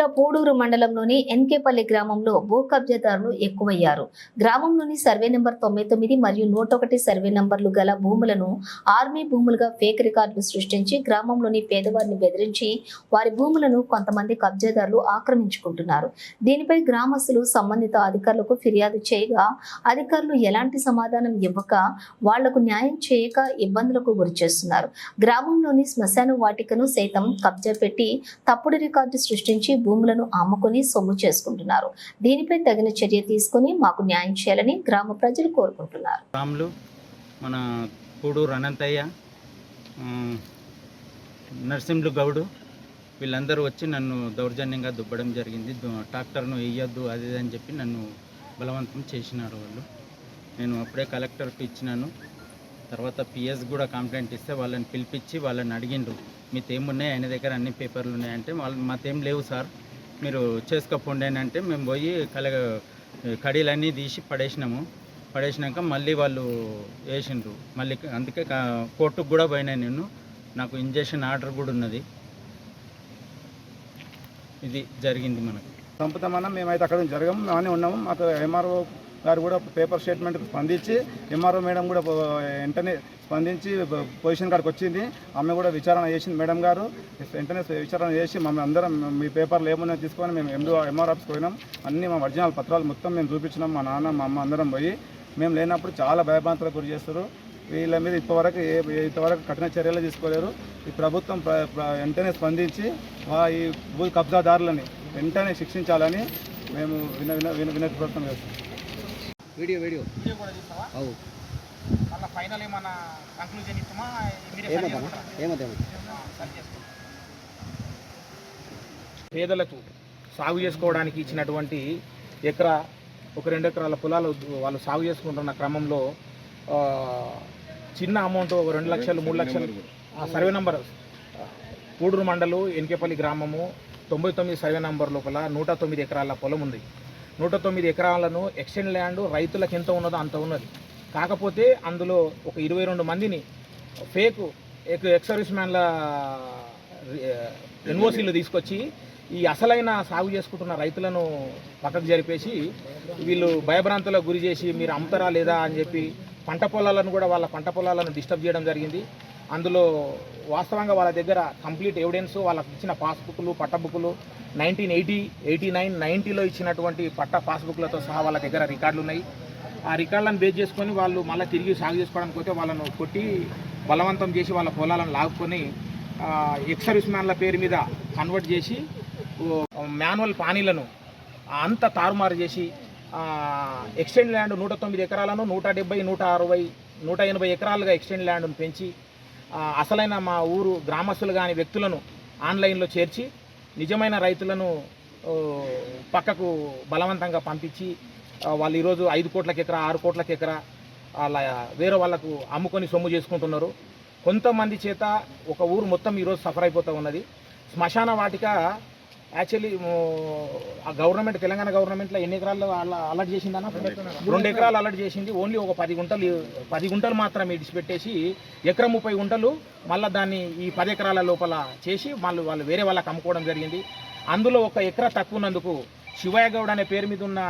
జిల్లా పూడూరు మండలంలోని ఎన్కేపల్లి గ్రామంలో భూ కబ్జాదారులు ఎక్కువయ్యారు. గ్రామంలోని సర్వే నెంబర్ తొంభై తొమ్మిది మరియు నూట ఒకటి సర్వే నంబర్లు గల భూములను ఆర్మీ భూములుగా ఫేక్ రికార్డులు సృష్టించి గ్రామంలోని పేదవారిని బెదిరించి వారి భూములను కొంతమంది కబ్జాదారులు ఆక్రమించుకుంటున్నారు. దీనిపై గ్రామస్తులు సంబంధిత అధికారులకు ఫిర్యాదు చేయగా అధికారులు ఎలాంటి సమాధానం ఇవ్వక వాళ్ళకు న్యాయం చేయక ఇబ్బందులకు గురిచేస్తున్నారు గ్రామంలోని శ్మశాన వాటికను సైతం కబ్జా పెట్టి తప్పుడు రికార్డు సృష్టించి భూములను అమ్ముకొని సొమ్ము చేసుకుంటున్నారు. దీనిపై తగిన చర్య తీసుకొని మాకు న్యాయం చేయాలని గ్రామ ప్రజలు కోరుకుంటున్నారు. రాములు మన కూడూరు అనంతయ్య నర్సింహులు నరసింహులు గౌడు వీళ్ళందరూ వచ్చి నన్ను దౌర్జన్యంగా దుబ్బడం జరిగింది. ట్రాక్టర్ను వేయొద్దు అది అని చెప్పి నన్ను బలవంతం చేసినారు వాళ్ళు. నేను అప్పుడే కలెక్టర్కి ఇచ్చినాను. తర్వాత పిఎస్ కూడా కంప్లైంట్ ఇస్తే వాళ్ళని పిలిపించి వాళ్ళని అడిగిండ్రు. మీతో ఏమున్నాయి ఆయన దగ్గర అన్ని పేపర్లు ఉన్నాయంటే వాళ్ళు మాతేం లేవు సార్. మీరు చేసుకోపోండి అని అంటే మేము పోయి కల కడీలన్నీ తీసి పడేసినాము. పడేసినాక మళ్ళీ వాళ్ళు వేసిండ్రు. మళ్ళీ అందుకే కోర్టుకు కూడా పోయినా నేను. నాకు ఇంజక్షన్ ఆర్డర్ కూడా ఉన్నది. ఇది జరిగింది మనకు. చంపుతామన్నా మేమైతే అక్కడ జరగము మేమనే ఉన్నాము. మాకు ఎంఆర్ఓ గారు కూడా పేపర్ స్టేట్మెంట్ స్పందించి ఎంఆర్ఓ మేడం కూడా వెంటనే స్పందించి పొజిషన్ కాడికి వచ్చింది. ఆమె కూడా విచారణ చేసింది మేడం గారు. వెంటనే విచారణ చేసి మమ్మల్ని అందరం మీ పేపర్లు ఏమున్నాయో తీసుకొని మేము ఎందు ఎంఆర్ ఆఫీస్కి పోయినాం. అన్ని మా ఒరిజినల్ పత్రాలు మొత్తం మేము చూపించినాం. మా నాన్న మా అమ్మ అందరం పోయి మేము లేనప్పుడు చాలా భయభ్రాంతులకు గురి చేస్తారు. వీళ్ళ మీద ఇంతవరకు ఏ ఇంతవరకు కఠిన చర్యలు తీసుకోలేరు. ఈ ప్రభుత్వం ప్ర- వెంటనే స్పందించి వా ఈ భూ కబ్జాదారులని వెంటనే శిక్షించాలని మేము విన విన విన వినతి ప్రయత్నం చేస్తాం వీడియో వీడియో. వీడియో కూడా తీస్తావా అవు. మళ్ళీ ఫైనల్ ఏమన్నా కంక్లూజన్ ఇస్తామా. పేదలకు సాగు చేసుకోవడానికి ఇచ్చినటువంటి ఎకరా ఒక రెండు ఎకరాల పొలాలు వాళ్ళు సాగు చేసుకుంటున్న క్రమంలో చిన్న అమౌంట్ ఒక రెండు లక్షలు మూడు లక్షలు ఆ సర్వే నంబర్ పూడూరు మండలు ఎన్కేపల్లి గ్రామము తొంభై తొమ్మిది సర్వే నంబర్ లోపల నూట తొమ్మిది ఎకరాల పొలం ఉంది. నూట తొమ్మిది ఎకరాలను ఎక్స్టెండ్ ల్యాండ్ రైతులకు ఎంత ఉన్నదో అంత ఉన్నది. కాకపోతే అందులో ఒక ఇరవై రెండు మందిని ఫేక్ ఎక్స్ సర్వీస్ మ్యాన్ల ఎన్ఓసీలు తీసుకొచ్చి ఈ అసలైన సాగు చేసుకుంటున్న రైతులను పక్కకు జరిపేసి వీళ్ళు భయభ్రాంతులకు గురి చేసి మీరు అమ్ముతారా లేదా అని చెప్పి పంట పొలాలను కూడా వాళ్ళ పంట పొలాలను డిస్టర్బ్ చేయడం జరిగింది. అందులో వాస్తవంగా వాళ్ళ దగ్గర కంప్లీట్ ఎవిడెన్స్ వాళ్ళకి ఇచ్చిన పాస్బుక్లు పట్టబుక్లు నైన్టీన్ ఎయిటీ ఎయిటీ నైన్ నైంటీలో ఇచ్చినటువంటి పట్ట పాస్బుక్లతో సహా వాళ్ళ దగ్గర రికార్డులు ఉన్నాయి ఆ రికార్డులను బేస్ చేసుకొని వాళ్ళు మళ్ళీ తిరిగి సాగు చేసుకోవడానికి పోతే వాళ్ళను కొట్టి బలవంతం చేసి వాళ్ళ పొలాలను లాక్కొని ఎక్స్ సర్వీస్ మ్యాన్ల పేరు మీద కన్వర్ట్ చేసి మాన్యువల్ పానీలను అంత తారుమారు చేసి ఎక్స్టెండ్ ల్యాండ్ నూట తొమ్మిది ఎకరాలను నూట డెబ్బై నూట అరవై నూట ఎనభై ఎకరాలుగా ఎక్స్టెండ్ ల్యాండ్ను పెంచి అసలైన మా ఊరు గ్రామస్తులు కాని వ్యక్తులను ఆన్లైన్లో చేర్చి నిజమైన రైతులను పక్కకు బలవంతంగా పంపించి వాళ్ళు ఈరోజు ఐదు కోట్లకి ఎకరా ఆరు కోట్లకి ఎకరా అలా వేరే వాళ్ళకు అమ్ముకొని సొమ్ము చేసుకుంటున్నారు. కొంతమంది చేత ఒక ఊరు మొత్తం ఈరోజు సఫర్ అయిపోతూ ఉన్నది. శ్మశాన వాటిక యాక్చువల్లీ ఆ గవర్నమెంట్ తెలంగాణ గవర్నమెంట్లో ఎన్ని ఎకరాలు అలా అలర్ట్ చేసిందన్న? రెండు ఎకరాలు అలర్ట్ చేసింది. ఓన్లీ ఒక పది గుంటలు పది గుంటలు మాత్రమే ఇడిచిపెట్టేసి ఎకరం ముప్పై గుంటలు మళ్ళీ దాన్ని ఈ పది ఎకరాల లోపల చేసి వాళ్ళు వాళ్ళు వేరే వాళ్ళకి అమ్ముకోవడం జరిగింది. అందులో ఒక ఎకరా తక్కువ ఉన్నందుకు శివయ్య గౌడ్ అనే పేరు మీద ఉన్న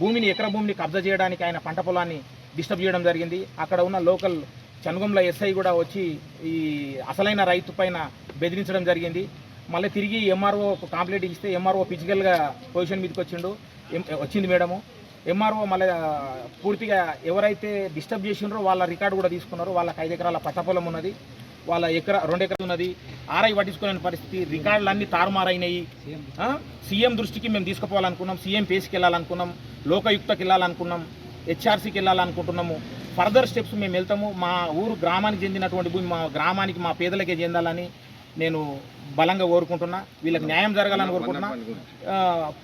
భూమిని ఎకర భూమిని కబ్జా చేయడానికి ఆయన పంట పొలాన్ని డిస్టర్బ్ చేయడం జరిగింది. అక్కడ ఉన్న లోకల్ చనుగొంల ఎస్ఐ కూడా వచ్చి ఈ అసలైన రైతు పైన బెదిరించడం జరిగింది. మళ్ళీ తిరిగి ఎంఆర్ఓ కాంప్లీట్ ఇస్తే ఎంఆర్ఓ ఫిజికల్గా పొజిషన్ మీదకి వచ్చిండు. ఎం- వచ్చింది మేడము ఎంఆర్ఓ మళ్ళీ పూర్తిగా ఎవరైతే డిస్టర్బ్ చేసిండ్రో వాళ్ళ రికార్డు కూడా తీసుకున్నారు. వాళ్ళకి ఐదు ఎకరాల పట్టపొలం ఉన్నది. వాళ్ళ ఎకరా రెండు ఎకరాలు ఉన్నది. ఆర్ఐ పట్టించుకోలేని పరిస్థితి. రికార్డులన్నీ తారుమారైనాయి. సీఎం దృష్టికి మేము తీసుకుపోవాలనుకున్నాం. సీఎం పేస్కి వెళ్ళాలనుకున్నాం. లోకయుక్తకి వెళ్ళాలనుకున్నాం. హెచ్ఆర్సీకి వెళ్ళాలనుకుంటున్నాము. ఫర్దర్ స్టెప్స్ మేము వెళ్తాము. మా ఊరు గ్రామానికి చెందినటువంటి భూమి మా గ్రామానికి మా పేదలకే చెందాలని నేను బలంగా కోరుకుంటున్నా వీళ్ళకి న్యాయం జరగాలని కోరుకుంటున్నా.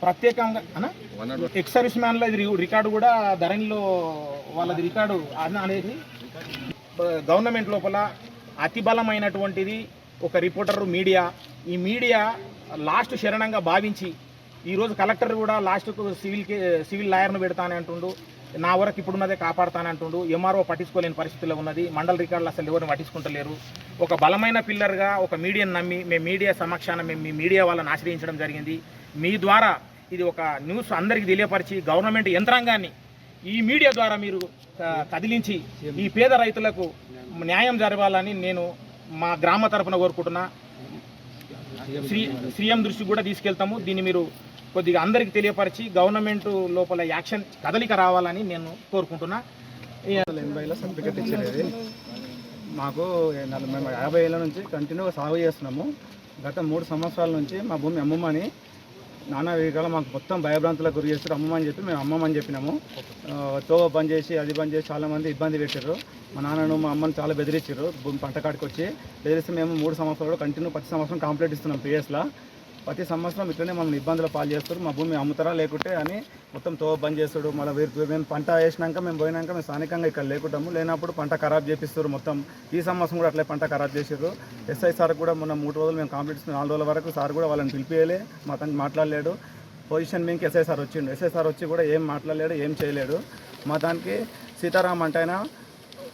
ప్రత్యేకంగా ఎక్స్ సర్వీస్ మ్యాన్లో ఇది రికార్డు కూడా ధరణిలో వాళ్ళది రికార్డు అన- అనేది గవర్నమెంట్ లోపల అతి బలమైనటువంటిది ఒక రిపోర్టర్ మీడియా. ఈ మీడియా లాస్ట్ శరణంగా భావించి ఈరోజు కలెక్టర్ కూడా లాస్ట్కు సివిల్ సివిల్ లాయర్ను పెడతానని అంటుండు. నా వరకు ఇప్పుడున్నదే కాపాడుతానంటుండు. ఎంఆర్ఓ పట్టించుకోలేని పరిస్థితిలో ఉన్నది. మండల రికార్డులు అసలు ఎవరిని పట్టించుకుంటలేరు. ఒక బలమైన పిల్లర్గా ఒక మీడియాను నమ్మి మేము మీడియా సమక్షాన మేము మీ మీడియా వాళ్ళని ఆశ్రయించడం జరిగింది. మీ ద్వారా ఇది ఒక న్యూస్ అందరికీ తెలియపరిచి గవర్నమెంట్ యంత్రాంగాన్ని ఈ మీడియా ద్వారా మీరు కదిలించి ఈ పేద రైతులకు న్యాయం జరగాలని నేను మా గ్రామ తరఫున కోరుకుంటున్నా. శ్రీ సీఎం దృష్టికి కూడా తీసుకెళ్తాము. దీన్ని మీరు కొద్దిగా అందరికీ తెలియపరిచి గవర్నమెంట్ లోపల యాక్షన్ కదలిక రావాలని నేను కోరుకుంటున్నా. ఎనభైలో సర్టిఫికెట్ ఇచ్చేది. మాకు మేము యాభై ఏళ్ళ నుంచి కంటిన్యూగా సాగు చేస్తున్నాము. గత మూడు సంవత్సరాల నుంచి మా భూమి అమ్మమ్మని నానా విధాలు మాకు మొత్తం భయభ్రాంతులకు గురి చేస్తారు అమ్మమ్మని చెప్పి మేము అమ్మమ్మని చెప్పినాము. తోవ బంద్ చేసి అది బంద్ చేసి చాలామంది ఇబ్బంది పెట్టారు. మా నాన్నను మా అమ్మని చాలా బెదిరించారు. భూమి పంట కాడికి వచ్చి బెదిరిస్తే మేము మూడు సంవత్సరాలు కంటిన్యూ ప్రతి సంవత్సరం కంప్లీట్ ఇస్తున్నాం పిఎస్లో. ప్రతి సంవత్సరం ఇట్లనే మమ్మల్ని ఇబ్బందులు పాలు చేస్తారు. మా భూమి అమ్ముతారా లేకుంటే అని మొత్తం తో బంద్ చేస్తాడు. మళ్ళీ వేరు మేము పంట వేసినాక మేము పోయినాక మేము స్థానికంగా ఇక్కడ లేకుంటాము. లేనప్పుడు పంట ఖరాబ్ చేపిస్తారు మొత్తం. ఈ సంవత్సరం కూడా అట్లే పంట ఖరాబ్ చేసారు ఎస్ఐ సార్ కూడా మొన్న మూడు రోజులు మేము కంప్లీట్ నాలుగు రోజుల వరకు సార్ కూడా వాళ్ళని పిలిపియలే. మా తను మాట్లాడలేడు. పొజిషన్ మీకు ఎస్ఐ సార్ వచ్చిండు. ఎస్ఐ సార్ వచ్చి కూడా ఏం మాట్లాడలేడు ఏం చేయలేడు. మా దానికి సీతారాం అంటే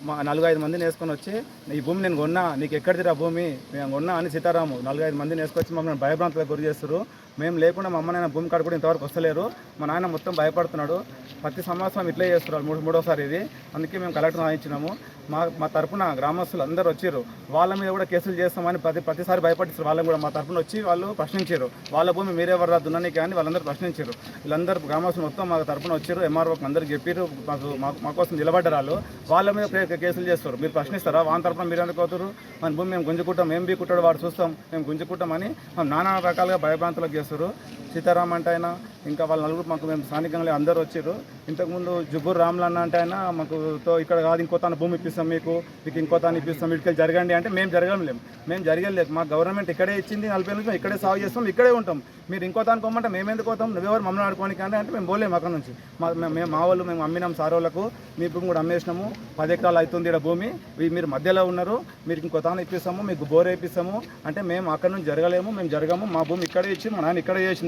ఆయన మా నలుగు ఐదు మందిని వేసుకొని వచ్చి ఈ భూమి నేను కొన్నా నీకు ఎక్కడిదిరా భూమి? మేము కొన్నా అని సీతారాము నాలుగైదు మందిని వేసుకొచ్చి మమ్మల్ని భయభ్రాంతులకు గురి చేస్తారు మేము లేకుండా మా అమ్మ నాయన భూమి కాడ కూడా ఇంతవరకు వస్తలేరు. మా నాయన మొత్తం భయపడుతున్నాడు. ప్రతి సంవత్సరం ఇట్లే చేస్తున్నారు మూడు మూడోసారి ఇది. అందుకే మేము కలెక్టర్ ఆయించినాము మా మా తరపున గ్రామస్తులు అందరూ వచ్చారు వాళ్ళ మీద కూడా కేసులు చేస్తామని ప్రతి ప్రతిసారి భయపడిస్తారు. వాళ్ళని కూడా మా తరపున వచ్చి వాళ్ళు ప్రశ్నించారు వాళ్ళ భూమి మీరెవరు రా దున్నని కానీ వాళ్ళందరూ ప్రశ్నించారు వీళ్ళందరూ గ్రామస్తులు మొత్తం మా తరపున వచ్చారు ఎంఆర్ఓకి అందరూ చెప్పారు మాకు మా- మా కోసం నిలబడ్డారు వాళ్ళు. వాళ్ళ మీద కేసులు చేస్తారు. మీరు ప్రశ్నిస్తారా? వాళ్ళ తరపున మీరు ఎందుకు అవుతారు మన భూమి మేము గుంజుకుంటాం. మేము బీకుంటాడు వాడు చూస్తాం. మేము గుంజుకుంటామని మేము నానా రకాలుగా భయభ్రాంతులకు చేస్తారు సీతారాం అంటే ఆయన ఇంకా వాళ్ళ నలుగురు మాకు మేము స్థానికంగా అందరూ వచ్చారు ఇంతకుముందు జుబ్బూరు రాములు అన్న అంటే ఆయన మాకు తో ఇక్కడ కాదు ఇంకో తన భూమి ఇప్పిస్తాం మీకు మీకు ఇంకో తాను ఇప్పిస్తాం ఇటుకెళ్ళి జరగండి అంటే మేము జరగలేము మేము జరగలేదు మా గవర్నమెంట్ ఇక్కడే ఇచ్చింది నలభై నుంచి మేము ఇక్కడే సాగు చేస్తాం ఇక్కడే ఉంటాం. మీరు ఇంకో తాను పోమంటే మేము ఎందుకు పోతాం? నువ్వెవరు మమ్మల్ని ఆడుకోనికి అంటే అంటే మేము పోలేము అక్కడ నుంచి. మా మేము మేము- మా వాళ్ళు మేము అమ్మినాం సార్ వాళ్ళకు మీ భూమి కూడా అమ్మేసినాము. పది ఎకరాలు అవుతుంది ఇక్కడ భూమి. మీరు మధ్యలో ఉన్నారు మీరు ఇంకో తాను ఇప్పిస్తాము మీకు బోర్ వేపిస్తాము. అంటే మేము అక్కడ నుంచి జరగలేము మేము జరగము. మా భూమి ఇక్కడే ఇచ్చి మా నాన్న ఇక్కడే చేసింది